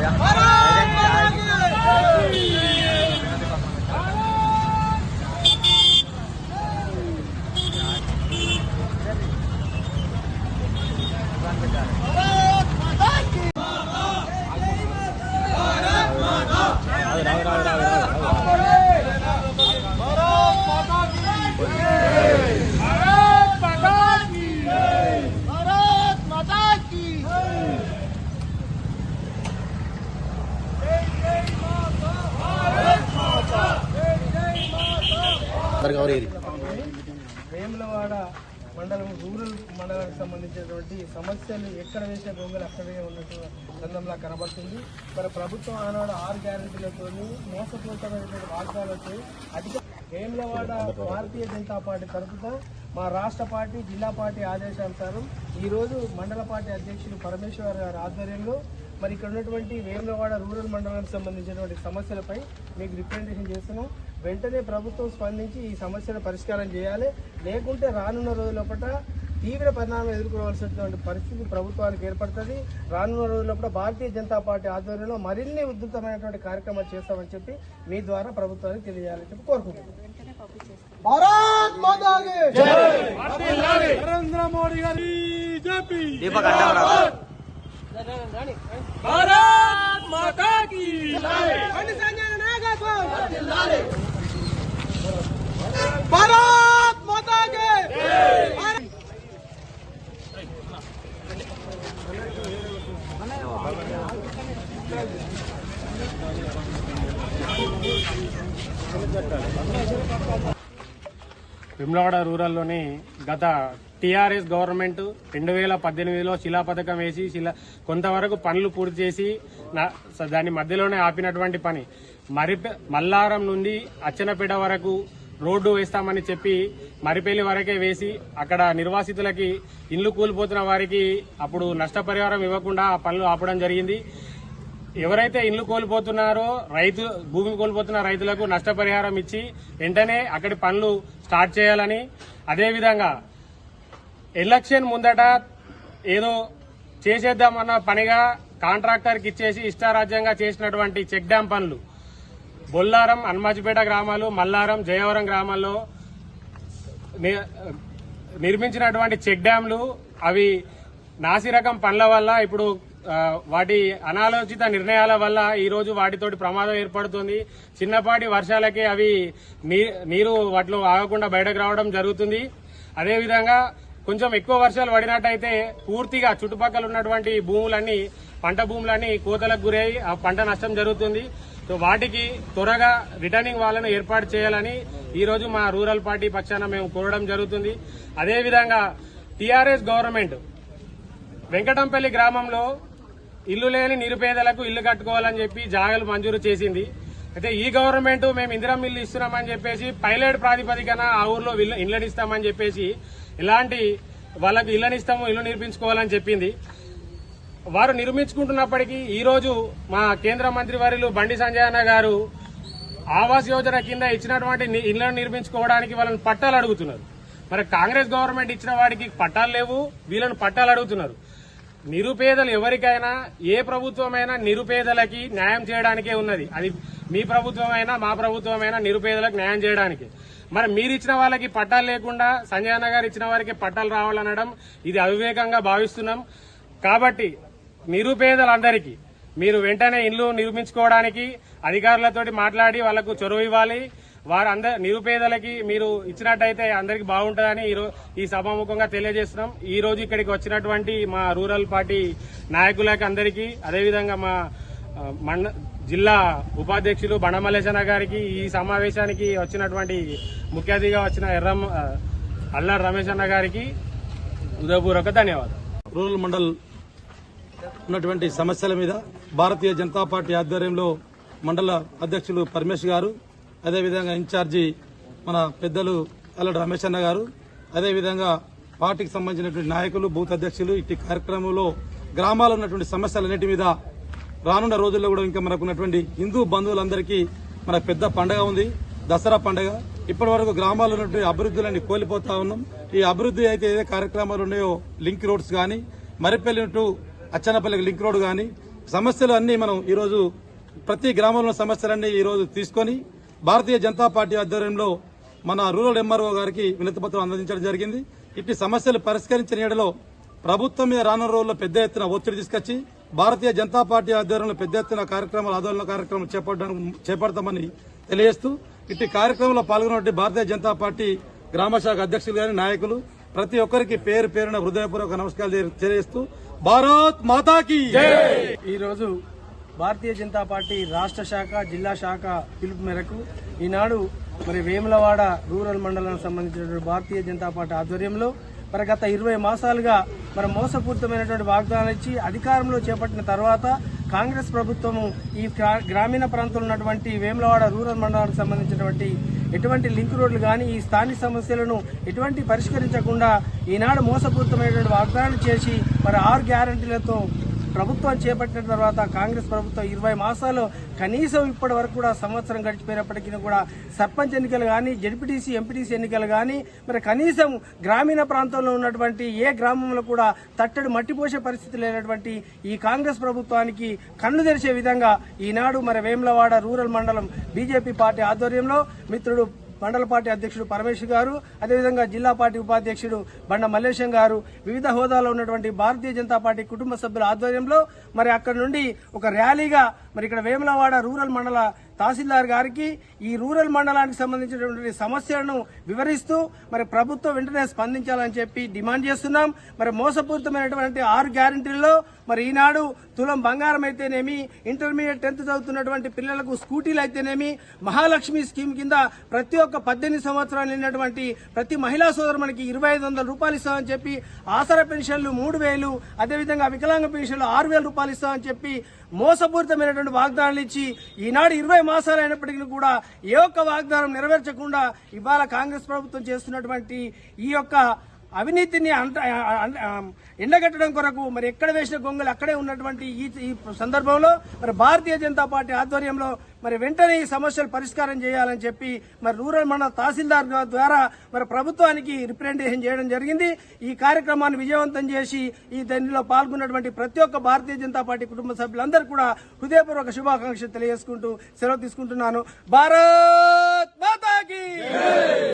呀 వేములవాడ మండలం రూరల్ మండలానికి సంబంధించినటువంటి సమస్యలు ఎక్కడ వేసే భూములు అక్కడే ఉన్నట్టు సందంలా కనబడుతుంది. మరి ప్రభుత్వం ఆనాడు ఆరు గ్యారెంటీలతో మోసపూరితమైనటువంటి వాగ్దాలతో అధిక వేములవాడ భారతీయ జనతా పార్టీ తరఫున మా రాష్ట్ర పార్టీ జిల్లా పార్టీ ఆదేశానుసారం ఈరోజు మండల పార్టీ అధ్యక్షులు పరమేశ్వర్ గారి ఆధ్వర్యంలో మరి ఇక్కడ ఉన్నటువంటి వేములవాడ రూరల్ మండలానికి సంబంధించినటువంటి సమస్యలపై మీకు రిప్రజెంటేషన్ చేస్తున్నాం. వెంటనే ప్రభుత్వం స్పందించి ఈ సమస్యను పరిష్కారం చేయాలి. లేకుంటే రానున్న రోజులపట తీవ్ర పరిణామం ఎదుర్కోవాల్సినటువంటి పరిస్థితి ప్రభుత్వానికి ఏర్పడుతుంది. రానున్న రోజులపట భారతీయ జనతా పార్టీ ఆధ్వర్యంలో మరిన్ని ఉధృతమైనటువంటి కార్యక్రమాలు చేస్తామని చెప్పి మీ ద్వారా ప్రభుత్వానికి తెలియజేయాలని చెప్పి కోరుకుంటున్నాం. భారత్ విమ్లవాడ రూరల్లోని గత టీఆర్ఎస్ గవర్నమెంట్ రెండు వేల పద్దెనిమిదిలో శిలా పథకం వేసి శిలా కొంతవరకు పనులు పూర్తి చేసి నా- దాని మధ్యలోనే ఆపినటువంటి పని. మరి మల్లారం నుండి అచ్చనపేట వరకు రోడ్డు వేస్తామని చెప్పి మరిపేలి వరకే వేసి అక్కడ నిర్వాసితులకి ఇల్లు కూలిపోతున్న వారికి అప్పుడు నష్టపరిహారం ఇవ్వకుండా ఆ పనులు ఆపడం జరిగింది. ఎవరైతే ఇల్లు కోల్పోతున్నారో రైతు భూమి కోల్పోతున్న రైతులకు నష్టపరిహారం ఇచ్చి వెంటనే అక్కడి పనులు స్టార్ట్ చేయాలని. అదేవిధంగా ఎలక్షన్ ముందట ఏదో చేసేద్దామన్న పనిగా కాంట్రాక్టర్కి ఇచ్చేసి ఇష్టారాజ్యంగా చేసినటువంటి చెక్ డ్యాం పనులు. బొల్లారం హనుమాజిపేట గ్రామాలు మల్లారం జయవరం గ్రామాల్లో నిర్మించినటువంటి చెక్ డ్యాంలు అవి నాసిరకం పనుల వల్ల ఇప్పుడు వాటి అనాలోచిత నిర్ణయాల వల్ల ఈరోజు వాటితోటి ప్రమాదం ఏర్పడుతుంది. చిన్నపాటి వర్షాలకే అవి నీ- నీరు వాటిలో ఆగకుండా బయటకు రావడం జరుగుతుంది. అదేవిధంగా కొంచెం ఎక్కువ వర్షాలు పడినట్టయితే పూర్తిగా చుట్టుపక్కల ఉన్నటువంటి భూములన్నీ పంట భూములన్నీ కోతలకు గురై ఆ పంట నష్టం జరుగుతుంది. సో వాటికి త్వరగా రిటర్నింగ్ వాళ్ళను ఏర్పాటు చేయాలని ఈ రోజు మా రూరల్ పార్టీ పక్షాన మేము కోరడం జరుగుతుంది. అదేవిధంగా టీఆర్ఎస్ గవర్నమెంట్ వెంకటంపల్లి గ్రామంలో ఇల్లు లేని నిరుపేదలకు ఇల్లు కట్టుకోవాలని చెప్పి జాగలు మంజూరు చేసింది. అయితే ఈ గవర్నమెంట్ మేము ఇందిరం ఇల్లు ఇస్తున్నామని చెప్పేసి పైలట్ ప్రాతిపదికన ఆ ఊర్లో ఇల్లు చెప్పేసి ఇలాంటి వాళ్ళకు ఇళ్ళనిస్తాము ఇల్లు నిర్మించుకోవాలని చెప్పింది. వారు నిర్మించుకుంటున్నప్పటికీ ఈరోజు మా కేంద్ర మంత్రి వర్యులు బండి సంజయ్ అన్న గారు ఆవాస్ యోజన కింద ఇచ్చినటువంటి ఇళ్ళను నిర్మించుకోవడానికి వాళ్ళని పట్టాలు అడుగుతున్నారు. మరి కాంగ్రెస్ గవర్నమెంట్ ఇచ్చిన వాడికి పట్టాలు లేవు వీళ్ళని పట్టాలు అడుగుతున్నారు. నిరుపేదలు ఎవరికైనా ఏ ప్రభుత్వమైనా నిరుపేదలకి న్యాయం చేయడానికే ఉన్నది. అది మీ ప్రభుత్వమైనా మా ప్రభుత్వమైనా నిరుపేదలకు న్యాయం చేయడానికి. మరి మీరు ఇచ్చిన వాళ్ళకి పట్టాలు లేకుండా సంజయ్ అన్న గారు ఇచ్చిన వారికి పట్టాలు రావాలనడం ఇది అవివేకంగా భావిస్తున్నాం. కాబట్టి నిరుపేదలందరికీ మీరు వెంటనే ఇల్లు నిర్మించుకోవడానికి అధికారులతోటి మాట్లాడి వాళ్ళకు చొరవ ఇవ్వాలి. వారందరి నిరుపేదలకి మీరు ఇచ్చినట్టయితే అందరికి బాగుంటుందని ఈ ఈ సభాముఖంగా తెలియజేస్తున్నాం. ఈ రోజు ఇక్కడికి వచ్చినటువంటి మా రూరల్ పార్టీ నాయకులకి అందరికీ అదేవిధంగా మా మండ జిల్లా ఉపాధ్యక్షులు బండమల్లేశన గారికి ఈ సమావేశానికి వచ్చినటువంటి ముఖ్య అతిథిగా వచ్చిన ఎర్రమ్మ అల్లా రమేష్ అన్న గారికి హృదయపూర్వక ధన్యవాదాలు. రూరల్ మండల్ ఉన్నటువంటి సమస్యల మీద భారతీయ జనతా పార్టీ ఆధ్వర్యంలో మండల అధ్యక్షులు పరమేష్ గారు అదేవిధంగా ఇన్ఛార్జి మన పెద్దలు అల్లడి రమేష్ అన్న గారు అదేవిధంగా పార్టీకి సంబంధించినటువంటి నాయకులు బూత్ అధ్యక్షులు ఇట్టి కార్యక్రమంలో గ్రామాల్లో ఉన్నటువంటి సమస్యలన్నిటి మీద రానున్న రోజుల్లో కూడా ఇంకా మనకు ఉన్నటువంటి హిందూ బంధువులందరికీ మన పెద్ద పండగ ఉంది దసరా పండగ. ఇప్పటి వరకు గ్రామాల్లో ఉన్నటువంటి అభివృద్ధులన్నీ కోల్పోతా ఉన్నాం. ఈ అభివృద్ధి అయితే ఏదైతే కార్యక్రమాలు ఉన్నాయో లింక్ రోడ్స్ కానీ మరిపెల్లినట్టు అచ్చనపల్లికి లింక్ రోడ్ కానీ సమస్యలు అన్నీ మనం ఈరోజు ప్రతి గ్రామంలో సమస్యలన్నీ ఈరోజు తీసుకొని భారతీయ జనతా పార్టీ ఆధ్వర్యంలో మన రూరల్ ఎంఆర్ఓ గారికి వినతిపత్రం అందించడం జరిగింది. ఇట్టి సమస్యలు పరిష్కరించిన ఏడలో ప్రభుత్వం మీద రానున్న రోజుల్లో పెద్ద ఎత్తున ఒత్తిడి తీసుకొచ్చి భారతీయ జనతా పార్టీ ఆధ్వర్యంలో పెద్ద ఎత్తున కార్యక్రమాలు ఆందోళన కార్యక్రమం చేపట్టడానికి చేపడతామని తెలియజేస్తూ ఇట్టి కార్యక్రమంలో పాల్గొన్నటువంటి భారతీయ జనతా పార్టీ గ్రామ శాఖ అధ్యక్షులు కానీ నాయకులు ప్రతి ఒక్కరికి పేరు పేరున హృదయపూర్వక నమస్కారాలు తెలియజేస్తూ భారత్ మాతాకి ఈరోజు భారతీయ జనతా పార్టీ రాష్ట్ర శాఖ జిల్లా శాఖ పిలుపు మేరకు ఈనాడు మరి వేములవాడ రూరల్ మండలానికి సంబంధించినటువంటి భారతీయ జనతా పార్టీ ఆధ్వర్యంలో మరి గత ఇరవై మాసాలుగా మరి మోసపూరితమైనటువంటి వాగ్దానాలు ఇచ్చి అధికారంలో చేపట్టిన తర్వాత కాంగ్రెస్ ప్రభుత్వము ఈ గ్రా- గ్రామీణ ప్రాంతంలో ఉన్నటువంటి వేములవాడ రూరల్ మండలానికి సంబంధించినటువంటి ఎటువంటి లింక్ రోడ్లు కానీ ఈ స్థానిక సమస్యలను ఎటువంటి పరిష్కరించకుండా ఈనాడు మోసపూరితమైనటువంటి వాగ్దానాలు చేసి మరి ఆరు గ్యారంటీలతో ప్రభుత్వం చేపట్టిన తర్వాత కాంగ్రెస్ ప్రభుత్వం ఇరవై మాసాలు కనీసం ఇప్పటి వరకు కూడా సంవత్సరం గడిచిపోయినప్పటికీ కూడా సర్పంచ్ ఎన్నికలు కానీ జడ్పీటీసీ ఎంపీటీసీ ఎన్నికలు కానీ మరి కనీసం గ్రామీణ ప్రాంతంలో ఉన్నటువంటి ఏ గ్రామంలో కూడా తట్టడి మట్టిపోసే పరిస్థితి లేనటువంటి ఈ కాంగ్రెస్ ప్రభుత్వానికి కన్ను తెరిచే విధంగా ఈనాడు మరి వేములవాడ రూరల్ మండలం బీజేపీ పార్టీ ఆధ్వర్యంలో మిత్రుడు మండల పార్టీ అధ్యక్షుడు పరమేశ్వర్ గారు అదేవిధంగా జిల్లా పార్టీ ఉపాధ్యక్షుడు బండ మల్లేశం గారు వివిధ హోదాలో ఉన్నటువంటి భారతీయ జనతా పార్టీ కుటుంబ సభ్యుల ఆధ్వర్యంలో మరి అక్కడ నుండి ఒక ర్యాలీగా మరి ఇక్కడ వేములవాడ రూరల్ మండల తహసీల్దార్ గారికి ఈ రూరల్ మండలానికి సంబంధించినటువంటి సమస్యలను వివరిస్తూ మరి ప్రభుత్వం వెంటనే స్పందించాలని చెప్పి డిమాండ్ చేస్తున్నాం. మరి మోసపూరితమైనటువంటి ఆరు గ్యారంటీల్లో మరి ఈనాడు తులం బంగారం అయితేనేమి ఇంటర్మీడియట్ టెన్త్ చదువుతున్నటువంటి పిల్లలకు స్కూటీలు అయితేనేమి మహాలక్ష్మి స్కీమ్ కింద ప్రతి ఒక్క పద్దెనిమిది సంవత్సరాలు నిన్నటువంటి ప్రతి మహిళా సోదరు మనకి ఇరవై ఐదు వందల రూపాయలు ఇస్తామని చెప్పి ఆసరా పెన్షన్లు మూడు వేలు అదేవిధంగా వికలాంగ పెన్షన్లు ఆరు వేల రూపాయలు ఇస్తామని చెప్పి మోసపూరితమైనటువంటి వాగ్దానాలు ఇచ్చి ఈనాడు ఇరవై మాసాలు అయినప్పటికీ కూడా ఏ ఒక్క వాగ్దానం నెరవేర్చకుండా ఇవాళ కాంగ్రెస్ ప్రభుత్వం చేస్తున్నటువంటి ఈ యొక్క అవినీతిని అంట ఎండగట్టడం కొరకు మరి ఎక్కడ వేసిన గొంగలు అక్కడే ఉన్నటువంటి ఈ ఈ సందర్భంలో మరి భారతీయ జనతా పార్టీ ఆధ్వర్యంలో మరి వెంటనే ఈ సమస్యలు పరిష్కారం చేయాలని చెప్పి మరి రూరల్ మండల తహసీల్దార్ ద్వారా మరి ప్రభుత్వానికి రిప్రజెంటేషన్ చేయడం జరిగింది. ఈ కార్యక్రమాన్ని విజయవంతం చేసి ఈ దానిలో పాల్గొన్నటువంటి ప్రతి ఒక్క భారతీయ జనతా పార్టీ కుటుంబ సభ్యులందరూ కూడా హృదయపూర్వక శుభాకాంక్షలు తెలియజేసుకుంటూ సెలవు తీసుకుంటున్నాను. భారత్ మాతాకి!